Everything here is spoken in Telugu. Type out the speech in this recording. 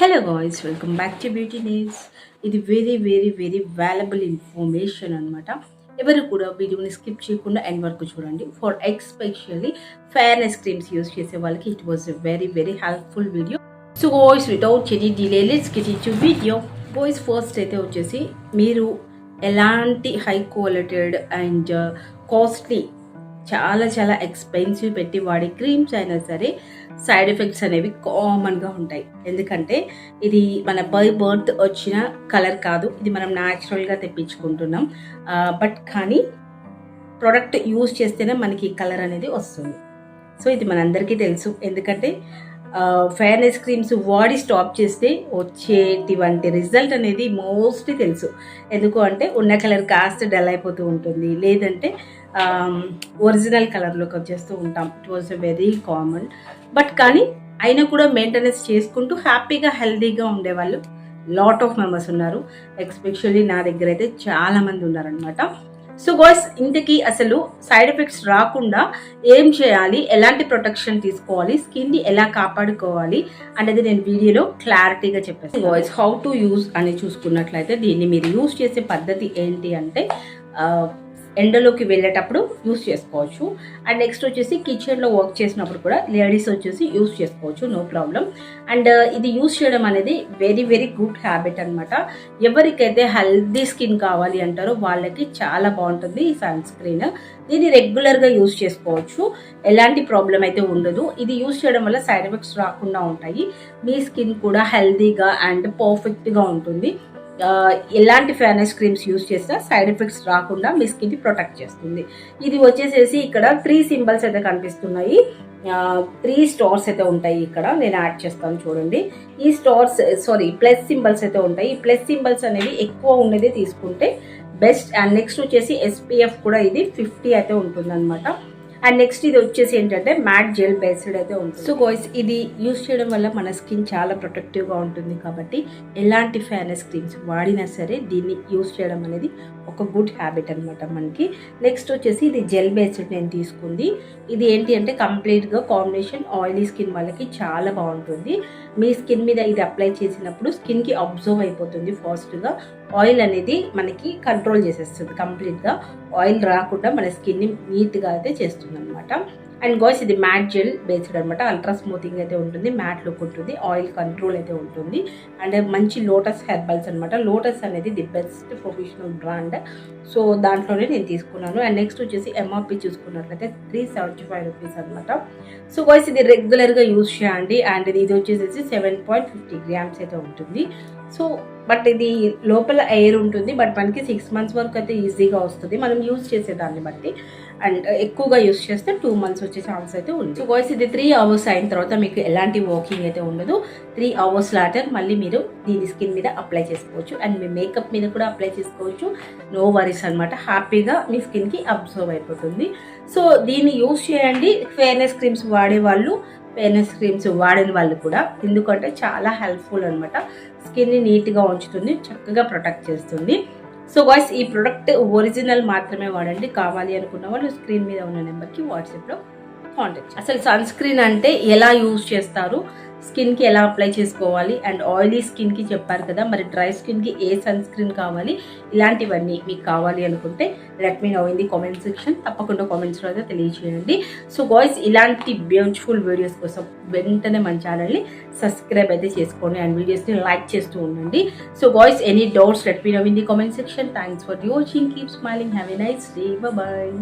Hello guys welcome back to beauty needs ఇది very very very valuable information అనమాట ఎవరు కూడా వీడియోని స్కిప్ చేయకుండా ఎండ్ వరకు చూడండి. For especially fairness creams use చేసే వాళ్ళకి it was a very very helpful video so boys without any delay let's get into video boys first అయితే వచ్చేసి మీరు ఎలాంటి హై క్వాలిటెడ్ అండ్ కాస్ట్లీ చాలా చాలా ఎక్స్పెన్సివ్ పెట్టి వాడే క్రీమ్స్ అయినా సరే సైడ్ ఎఫెక్ట్స్ అనేవి కామన్గా ఉంటాయి. ఎందుకంటే ఇది మన బై బర్త్ వచ్చిన కలర్ కాదు ఇది మనం న్యాచురల్గా తెప్పించుకుంటున్నాం. బట్ కానీ ప్రోడక్ట్ యూజ్ చేస్తేనే మనకి కలర్ అనేది వస్తుంది. సో ఇది మనందరికీ తెలుసు. ఎందుకంటే ఫెయిర్నెస్ క్రీమ్స్ వాడి స్టాప్ చేస్తే వచ్చేటివంటి రిజల్ట్ అనేది మోస్ట్లీ తెలుసు. ఎందుకు అంటే ఉన్న కలర్ కాస్త డల్ అయిపోతూ ఉంటుంది. లేదంటే ఒరిజినల్ కలర్లోకి వచ్చేస్తూ ఉంటాం. It was very common but కానీ అయినా కూడా మెయింటెనెన్స్ చేసుకుంటూ హ్యాపీగా హెల్తీగా ఉండేవాళ్ళు లాట్ ఆఫ్ మెంబర్స్ ఉన్నారు. ఎక్స్పెషల్లీ నా దగ్గర అయితే చాలామంది ఉన్నారనమాట సో బాయ్స్ ఇంతకీ అసలు సైడ్ ఎఫెక్ట్స్ రాకుండా ఏం చేయాలి? ఎలాంటి ప్రొటెక్షన్ తీసుకోవాలి? స్కిన్ని ఎలా కాపాడుకోవాలి? అనేది నేను వీడియోలో క్లారిటీగా చెప్పేసి బాయ్స్ హౌ టు యూజ్ అని చూసుకున్నట్లయితే దీన్ని మీరు యూజ్ చేసే పద్ధతి ఏంటి అంటే ఎండలోకి వెళ్ళేటప్పుడు యూస్ చేసుకోవచ్చు. అండ్ నెక్స్ట్ వచ్చేసి కిచెన్లో వర్క్ చేసినప్పుడు కూడా లేడీస్ వచ్చేసి యూస్ చేసుకోవచ్చు. నో ప్రాబ్లం అండ్ uh, ఇది యూస్ చేయడం అనేది వెరీ వెరీ గుడ్ హ్యాబిట్ అనమాట ఎవరికైతే హెల్దీ స్కిన్ కావాలి అంటారో వాళ్ళకి చాలా బాగుంటుంది ఈ సన్ స్క్రీన్. దీన్ని రెగ్యులర్గా యూస్ చేసుకోవచ్చు. ఎలాంటి ప్రాబ్లం అయితే ఉండదు. ఇది యూస్ చేయడం వల్ల సైడ్ ఎఫెక్ట్స్ రాకుండా ఉంటాయి. మీ స్కిన్ కూడా హెల్దీగా అండ్ పర్ఫెక్ట్గా ఉంటుంది. ఎలాంటి ఫేర్నెస్ క్రీమ్స్ యూస్ చేసినా సైడ్ ఎఫెక్ట్స్ రాకుండా మీ స్కిన్ ప్రొటెక్ట్ చేస్తుంది. ఇది వచ్చేసేసి ఇక్కడ త్రీ సింబల్స్ అయితే కనిపిస్తున్నాయి. త్రీ స్టార్స్ అయితే ఉంటాయి ఇక్కడ. నేను యాడ్ చేస్తాను చూడండి. ఈ స్టార్స్ సారీ ప్లస్ సింబల్స్ అయితే ఉంటాయి. ఈ ప్లస్ సింబల్స్ అనేవి ఎక్కువ ఉండేది తీసుకుంటే బెస్ట్. అండ్ నెక్స్ట్ వచ్చేసి ఎస్పీఎఫ్ కూడా ఇది ఫిఫ్టీ అయితే ఉంటుంది అనమాట అండ్ నెక్స్ట్ ఇది వచ్చేసి ఏంటంటే మ్యాట్ జెల్ బేస్డ్ అయితే ఉంటుంది. సో గోయిస్ ఇది యూస్ చేయడం వల్ల మన స్కిన్ చాలా ప్రొటెక్టివ్గా ఉంటుంది కాబట్టి ఎలాంటి ఫేర్నెస్ క్రీమ్స్ వాడినా సరే దీన్ని యూస్ చేయడం అనేది ఒక గుడ్ హ్యాబిట్ అనమాట మనకి. నెక్స్ట్ వచ్చేసి ఇది జెల్ బేస్డ్ నేను తీసుకుంది. ఇది ఏంటి అంటే కంప్లీట్గా కాంబినేషన్ ఆయిలీ స్కిన్ వాళ్ళకి చాలా బాగుంటుంది. మీ స్కిన్ మీద ఇది అప్లై చేసినప్పుడు స్కిన్కి అబ్జర్వ్ అయిపోతుంది ఫాస్ట్గా ఆయిల్ అనేది మనకి కంట్రోల్ చేసేస్తుంది. కంప్లీట్గా ఆయిల్ రాకుండా మన స్కిన్ని నీట్గా అయితే చేస్తుంది. అనమాట అండ్ గాయస్ ఇది మ్యాట్ జెల్ బేస్డ్ అనమాట అల్ట్రా స్మూతింగ్ అయితే ఉంటుంది మ్యాట్ లుక్ ఉంటుంది ఆయిల్ కంట్రోల్ అయితే ఉంటుంది. అండ్ మంచి లోటస్ హెర్బల్స్ అనమాట లోటస్ అనేది the best professional brand so దాంట్లోనే నేను తీసుకున్నాను. అండ్ నెక్స్ట్ వచ్చేసి ఎంఆర్పి చూసుకున్నట్లయితే త్రీ సెవెంటీ ఫైవ్ రూపీస్ అనమాట సో గాయస్ ఇది రెగ్యులర్గా యూస్ చేయండి. అండ్ ఇది వచ్చేసి సెవెన్ పాయింట్ ఫిఫ్టీ గ్రామ్స్ అయితే ఉంటుంది. సో బట్ ఇది లోపల ఎయిర్ ఉంటుంది బట్ మనకి సిక్స్ మంత్స్ వరకు అయితే ఈజీగా వస్తుంది. మనం యూజ్ చేసేదాన్ని బట్టి. అండ్ ఎక్కువగా యూస్ చేస్తే టూ మంత్స్ వచ్చే ఛాన్స్ అయితే ఉంది. సో వాయిస్ ఇది త్రీ అవర్స్ అయిన తర్వాత మీకు ఎలాంటి వాకింగ్ అయితే ఉండదు. త్రీ అవర్స్ లాటర్ మళ్ళీ మీరు దీని స్కిన్ మీద అప్లై చేసుకోవచ్చు. అండ్ మీ మేకప్ మీద కూడా అప్లై చేసుకోవచ్చు. నో వరీస్ అనమాట హ్యాపీగా మీ స్కిన్కి అబ్జర్వ్ అయిపోతుంది. సో దీన్ని యూస్ చేయండి. ఫేర్నెస్ క్రీమ్స్ వాడే వాళ్ళు ఫేర్నెస్ క్రీమ్స్ వాడిన వాళ్ళు కూడా. ఎందుకంటే చాలా హెల్ప్ఫుల్ అనమాట స్కిన్ని నీట్గా ఉంచుతుంది చక్కగా ప్రొటెక్ట్ చేస్తుంది. సో వాయిస్ ఈ ప్రొడక్ట్ ఒరిజినల్ మాత్రమే వాడండి. కావాలి అనుకున్న వాళ్ళు స్క్రీన్ మీద ఉన్న నెంబర్కి వాట్సాప్లో కాంటాక్ట్ అసలు సన్ స్క్రీన్ అంటే ఎలా యూజ్ చేస్తారు? స్కిన్కి ఎలా అప్లై చేసుకోవాలి? అండ్ ఆయిలీ స్కిన్కి చెప్పారు కదా మరి డ్రై స్కిన్కి ఏ సన్ స్క్రీన్ కావాలి? ఇలాంటివన్నీ మీకు కావాలి అనుకుంటే let me know in the comment section తప్పకుండా కామెంట్స్లో అయితే తెలియజేయండి సో గాయ్స్ ఇలాంటి బ్యూటిఫుల్ వీడియోస్ కోసం వెంటనే మన ఛానల్ని సబ్స్క్రైబ్ అయితే చేసుకోండి అండ్ వీడియోస్ని లైక్ చేస్తూ ఉండండి. So guys any doubts let me know in the comment section thanks for watching keep smiling have a nice day bye